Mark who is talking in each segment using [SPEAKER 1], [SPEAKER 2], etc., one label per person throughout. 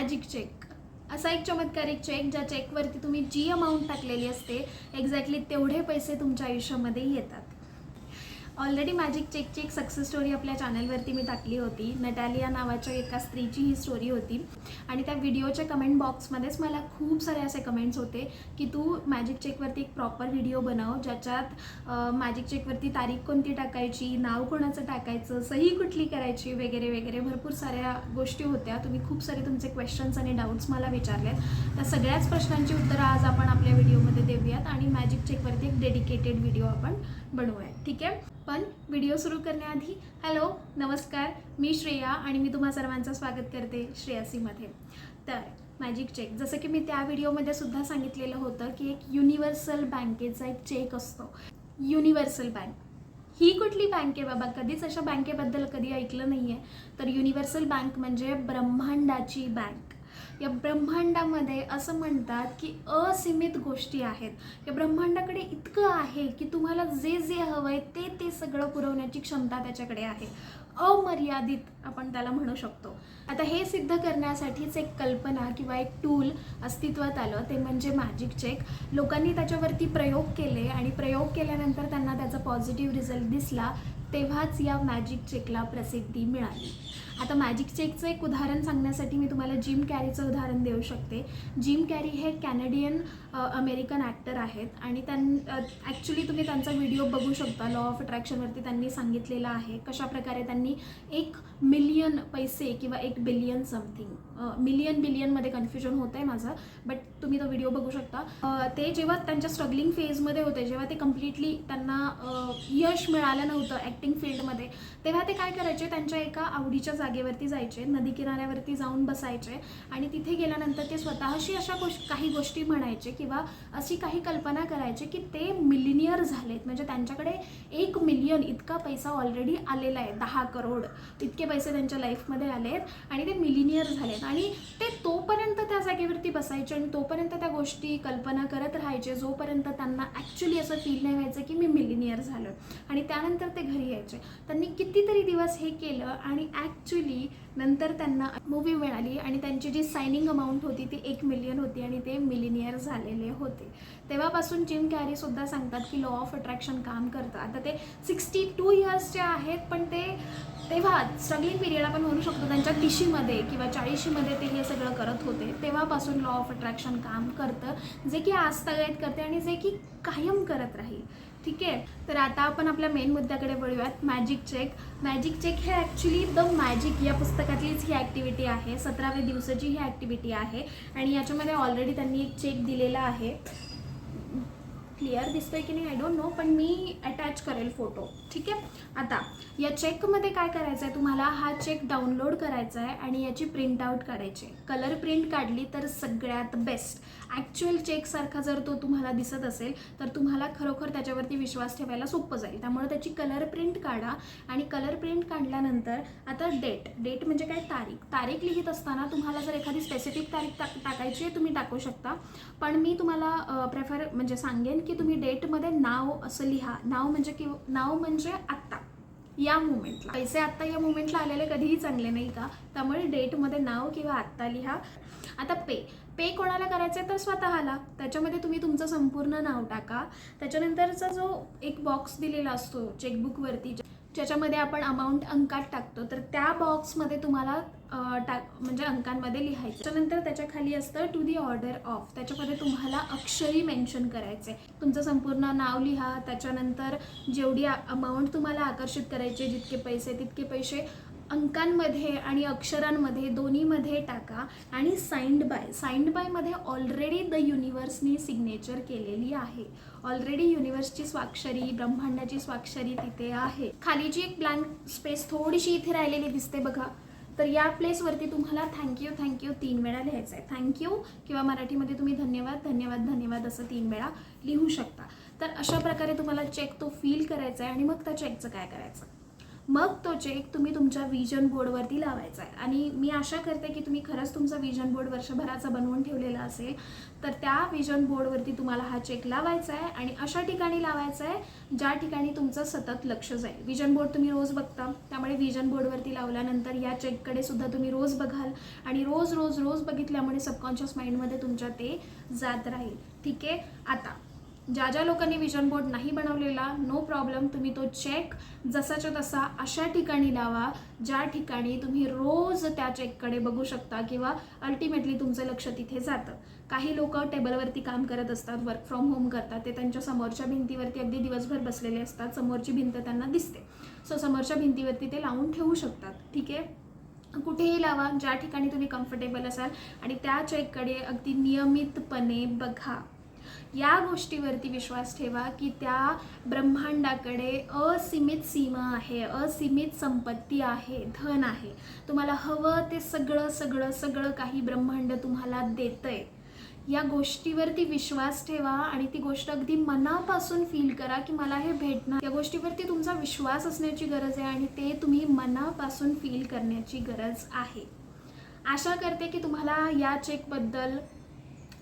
[SPEAKER 1] Magic check असा एक चमत्कारिक चेक ज्या चेकवरती तुम्ही जी अमाऊंट टाकलेली असते एक्झॅक्टली तेवढे पैसे तुमच्या आयुष्यामध्ये येतात. ऑलरेडी मॅजिक चेकची एक सक्सेस स्टोरी आपल्या चॅनलवरती मी टाकली होती. नटालिया नावाच्या एका स्त्रीची ही स्टोरी होती. आणि त्या व्हिडिओच्या कमेंट बॉक्समध्येच मला खूप सारे असे कमेंट्स होते की तू मॅजिक चेकवरती एक प्रॉपर व्हिडिओ बनव ज्याच्यात मॅजिक चेकवरती तारीख कोणती टाकायची नाव कोणाचं टाकायचं सही कुठली करायची वगैरे वगैरे भरपूर साऱ्या गोष्टी होत्या. तुम्ही खूप सारे तुमचे क्वेश्चन्स आणि डाऊट्स मला विचारलेत. त्या सगळ्याच प्रश्नांची उत्तरं आज आपण आपल्या व्हिडिओमध्ये देऊयात आणि मॅजिक चेकवरती एक डेडिकेटेड व्हिडिओ आपण बनवूयात. ठीक आहे? पण व्हिडिओ सुरू करण्याआधी हॅलो नमस्कार मी श्रेया आणि मी तुम्हा सर्वांचं स्वागत करते श्रेयासीमध्ये. तर मॅजिक चेक जसं की मी त्या व्हिडिओमध्ये सुद्धा सांगितलेलं होतं की एक युनिव्हर्सल बँकेचा एक चेक असतो. युनिव्हर्सल बँक ही कुठली बँक आहे बाबा? कधीच अशा बँकेबद्दल कधी ऐकलं नाही आहे तर युनिव्हर्सल बँक म्हणजे ब्रह्मांडाची बँक या ब्रह्मांडामध्ये असं म्हणतात की असीमित गोष्टी आहेत. या ब्रह्मांडाकडे इतकं आहे की तुम्हाला जे जे हवं आहे ते ते सगळं पुरवण्याची क्षमता त्याच्याकडे आहे. अमर्यादित आपण त्याला म्हणू शकतो. आता हे सिद्ध करण्यासाठीच एक कल्पना किंवा एक टूल अस्तित्वात आलं. ते म्हणजे मॅजिक चेक लोकांनी त्याच्यावरती प्रयोग केले आणि प्रयोग केल्यानंतर त्यांना त्याचा पॉझिटिव्ह रिझल्ट दिसला. तेव्हाच या मॅजिक चेकला प्रसिद्धी मिळाली. आता मॅजिक चेकचं एक उदाहरण सांगण्यासाठी मी तुम्हाला जिम कॅरीचं उदाहरण देऊ शकते. जिम कॅरी हे कॅनेडियन अमेरिकन ॲक्टर आहेत आणि त्यां ॲक्च्युली तुम्ही त्यांचा व्हिडिओ बघू शकता. लॉ ऑफ अट्रॅक्शनवरती त्यांनी सांगितलेलं आहे. कशाप्रकारे त्यांनी एक मिलियन पैसे किंवा एक बिलियन समथिंग मिलियन बिलियनमध्ये कन्फ्युजन होतं आहे माझं बट तुम्ही तो व्हिडिओ बघू शकता. ते जेव्हा त्यांच्या स्ट्रगलिंग फेजमध्ये होते जेव्हा ते कम्प्लिटली त्यांना यश मिळालं नव्हतं ॲक्टिंग फील्डमध्ये तेव्हा ते काय करायचे? त्यांच्या एका आवडीच्या जागेवरती जायचे नदी किनाऱ्यावरती जाऊन बसायचे आणि तिथे गेल्यानंतर ते स्वतःशी अशा गोष् काही गोष्टी म्हणायचे किंवा अशी काही कल्पना करायचे की ते मिलिनियर झालेत. म्हणजे त्यांच्याकडे एक मिलियन इतका पैसा ऑलरेडी आलेला आहे. दहा करोड इतके पैसे त्यांच्या लाईफमध्ये आले आहेत आणि ते मिलिनियर झालेत. आणि ते तोपर्यंत त्या जागेवरती बसायचे आणि तोपर्यंत त्या गोष्टी कल्पना करत राहायचे जोपर्यंत त्यांना ॲक्च्युली असं फील नाही व्हायचं की मी मिलिनियर झालं आणि त्यानंतर ते घरी यायचे. त्यांनी कितीतरी दिवस हे केलं आणि ॲक्च्युली नंतर त्यांना मूवी मिळाली आणि त्यांची जी सायनिंग अमाऊंट होती ती एक मिलियन होती आणि ते मिलिनियर झालेले होते. तेव्हापासून जिम कॅरीसुद्धा सांगतात की लॉ ऑफ अट्रॅक्शन काम करतं. आता ते सिक्स्टी टू इयर्सचे आहेत पण ते तेव्हा स्ट्रगलिंग पिरियड आपण म्हणू शकतो त्यांच्या तिशीमध्ये किंवा चाळीशीमध्ये ते हे सगळं करत होते. तेव्हापासून लॉ ऑफ अट्रॅक्शन काम करतं. जे की आज तगायत करते आणि जे की कायम करत राहील. ठीक आहे? तर आता आपण आपल्या मेन मुद्द्याकडे वळूयात. मॅजिक चेक मॅजिक चेक हे ॲक्च्युली द मॅजिक या पुस्तकातलीच ही ॲक्टिव्हिटी आहे. सतराव्या दिवसाची ही ॲक्टिव्हिटी आहे. आणि याच्यामध्ये ऑलरेडी त्यांनी एक चेक दिलेला आहे. क्लिअर दिसतोय की नाही आय डोंट नो पण मी अटॅच करेल फोटो ठीक आहे? आता या चेकमध्ये काय करायचं आहे तुम्हाला? हा चेक डाउनलोड करायचा आहे आणि याची प्रिंट आऊट काढायची आहे. कलर प्रिंट काढली तर सगळ्यात बेस्ट ॲक्च्युअल चेकसारखा जर तो तुम्हाला दिसत असेल तर तुम्हाला खरोखर त्याच्यावरती विश्वास ठेवायला सोपं जाईल. त्यामुळे त्याची कलर प्रिंट काढा आणि कलर प्रिंट काढल्यानंतर आता डेट डेट म्हणजे काय? तारीख. तारीख लिहित असताना तुम्हाला जर एखादी स्पेसिफिक तारीख टाक टाकायची आहे तुम्ही टाकू शकता. पण मी तुम्हाला प्रेफर म्हणजे सांगेन की तुम्ही डेटमध्ये नाव असं लिहा. नाव म्हणजे किंवा नाव म्हणजे आत्ता. या मुमेंटला पैसे आत्ता या मुमेंटला आलेले कधीही चांगले नाही का? त्यामुळे डेटमध्ये नाव किंवा आत्ता लिहा. आता पे पे कोणाला करायचं आहे तर स्वतःला. त्याच्यामध्ये तुम्ही तुमचं संपूर्ण नाव टाका. त्याच्यानंतरचा जो एक बॉक्स दिलेला असतो चेकबुकवरती ज्याच्यामध्ये आपण अमाऊंट अंकात टाकतो तर त्या बॉक्समध्ये तुम्हाला टाक म्हणजे अंकांमध्ये लिहायचं. त्याच्यानंतर त्याच्याखाली असतं टू दी ऑर्डर ऑफ त्याच्यामध्ये तुम्हाला अक्षरी मेन्शन करायचे तुमचं संपूर्ण नाव लिहा. त्याच्यानंतर जेवढी अमाऊंट तुम्हाला आकर्षित करायचे जितके पैसे तितके पैसे अंकांमध्ये आणि अक्षरांमध्ये दोन्हीमध्ये टाका आणि साइंड बाय साइंड बायमध्ये ऑलरेडी द युनिवर्सनी सिग्नेचर केलेली आहे. ऑलरेडी युनिवर्सची स्वाक्षरी ब्रह्मांडाची स्वाक्षरी तिथे आहे. खाली जी एक ब्लँक स्पेस थोडीशी इथे राहिलेली दिसते बघा. तर या प्लेसवरती तुम्हाला थँक्यू थँक्यू तीन वेळा लिहायचं आहे. थँक्यू किंवा मराठीमध्ये तुम्ही धन्यवाद धन्यवाद धन्यवाद असं तीन वेळा लिहू शकता. तर अशा प्रकारे तुम्हाला चेक तो फील करायचा आहे आणि मग त्या चेकचं काय करायचं? मग तो चेक तुम्ही तुमच्या विजन बोर्डवरती लावायचा आहे. आणि मी आशा करते की तुम्ही खरंच तुमचा विजन बोर्ड वर्षभराचा बनवून ठेवलेला असेल तर त्या विजन बोर्डवरती तुम्हाला हा चेक लावायचा आहे आणि अशा ठिकाणी लावायचा आहे ज्या ठिकाणी तुमचं सतत लक्ष जाईल. विजन बोर्ड तुम्ही रोज बघता त्यामुळे विजन बोर्डवरती लावल्यानंतर या चेककडे सुद्धा तुम्ही रोज बघाल आणि रोज रोज रोज बघितल्यामुळे सबकॉन्शियस माइंडमध्ये तुमच्या ते जात राहील. ठीक आहे? आता ज्या ज्या लोकांनी विजन बोर्ड नाही बनवलेला नो प्रॉब्लेम तुम्ही तो चेक जसाच्या तसा अशा ठिकाणी लावा ज्या ठिकाणी तुम्ही रोज त्या चेककडे बघू शकता किंवा अल्टिमेटली तुमचं लक्ष तिथे जातं. काही लोक टेबलवरती काम करत असतात वर्क फ्रॉम होम करतात ते त्यांच्या समोरच्या भिंतीवरती अगदी दिवसभर बसलेले असतात समोरची भिंत त्यांना दिसते. सो समोरच्या भिंतीवरती ते लावून ठेवू शकतात ठीक आहे? कुठेही लावा ज्या ठिकाणी तुम्ही कम्फर्टेबल असाल आणि त्या चेककडे अगदी नियमितपणे बघा. या गोष्टीवरती विश्वास ठेवा की त्या ब्रह्मांडाकडे असीमित सीमा आहे असीमित संपत्ती आहे धन आहे. तुम्हाला हवं ते सगळं सगळं सगळं काही ब्रह्मांड तुम्हाला देतंय. या गोष्टीवरती विश्वास ठेवा आणि ती गोष्ट अगदी मनापासून फील करा की मला हे भेटणार. या गोष्टीवरती तुमचा विश्वास असण्याची गरज आहे आणि ते तुम्ही मनापासून फील करण्याची गरज आहे. आशा करते की तुम्हाला या चेकबद्दल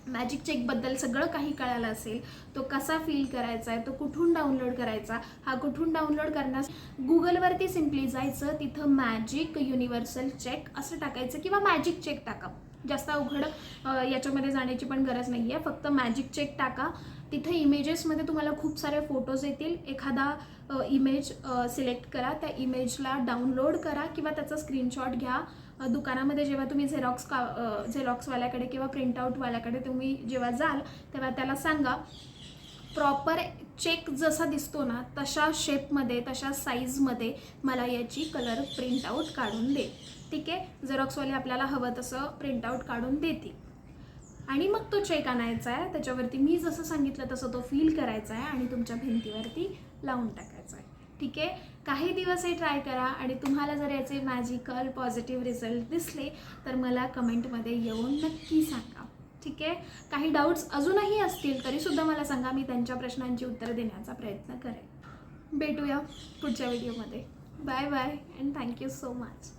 [SPEAKER 1] मॅजिक चेकबद्दल सगळं काही कळालं असेल तो कसा फील करायचा आहे तो कुठून डाउनलोड करायचा हा कुठून डाउनलोड करण्यास गुगलवरती सिम्पली जायचं तिथं मॅजिक युनिव्हर्सल चेक असं टाकायचं किंवा मॅजिक चेक टाका. जास्त अवघड याच्यामध्ये जाण्याची पण गरज नाही आहे फक्त मॅजिक चेक टाका. तिथे इमेजेसमध्ये तुम्हाला खूप सारे फोटोज येतील. एखादा इमेज सिलेक्ट करा. त्या इमेजला डाउनलोड करा किंवा त्याचा स्क्रीनशॉट घ्या. दुकानामध्ये जेव्हा तुम्ही झेरॉक्स का झेरॉक्सवाल्याकडे किंवा प्रिंटआउटवाल्याकडे तुम्ही जेव्हा जाल तेव्हा त्याला सांगा प्रॉपर चेक जसा दिसतो ना तशा शेपमध्ये तशा साईजमध्ये मला याची कलर प्रिंटआउट काढून दे. ठीक आहे? झेरॉक्सवाले आपल्याला हवं तसं प्रिंटआउट काढून देतील आणि मग तो चेक आणायचा आहे. त्याच्यावरती मी जसं सांगितलं तसं तो फील करायचा आहे आणि तुमच्या भिंतीवरती लावून टाकायचा ठीक आहे? काही दिवस हे ट्राय करा आणि तुम्हाला जर याचे मॅजिकल पॉझिटिव्ह रिझल्ट दिसले तर मला कमेंटमध्ये येऊन नक्की सांगा. ठीक आहे? काही डाऊट्स अजूनही असतील तरीसुद्धा मला सांगा मी त्यांच्या प्रश्नांची उत्तरं देण्याचा प्रयत्न करेन. भेटूया पुढच्या व्हिडिओमध्ये bye bye and thank you so much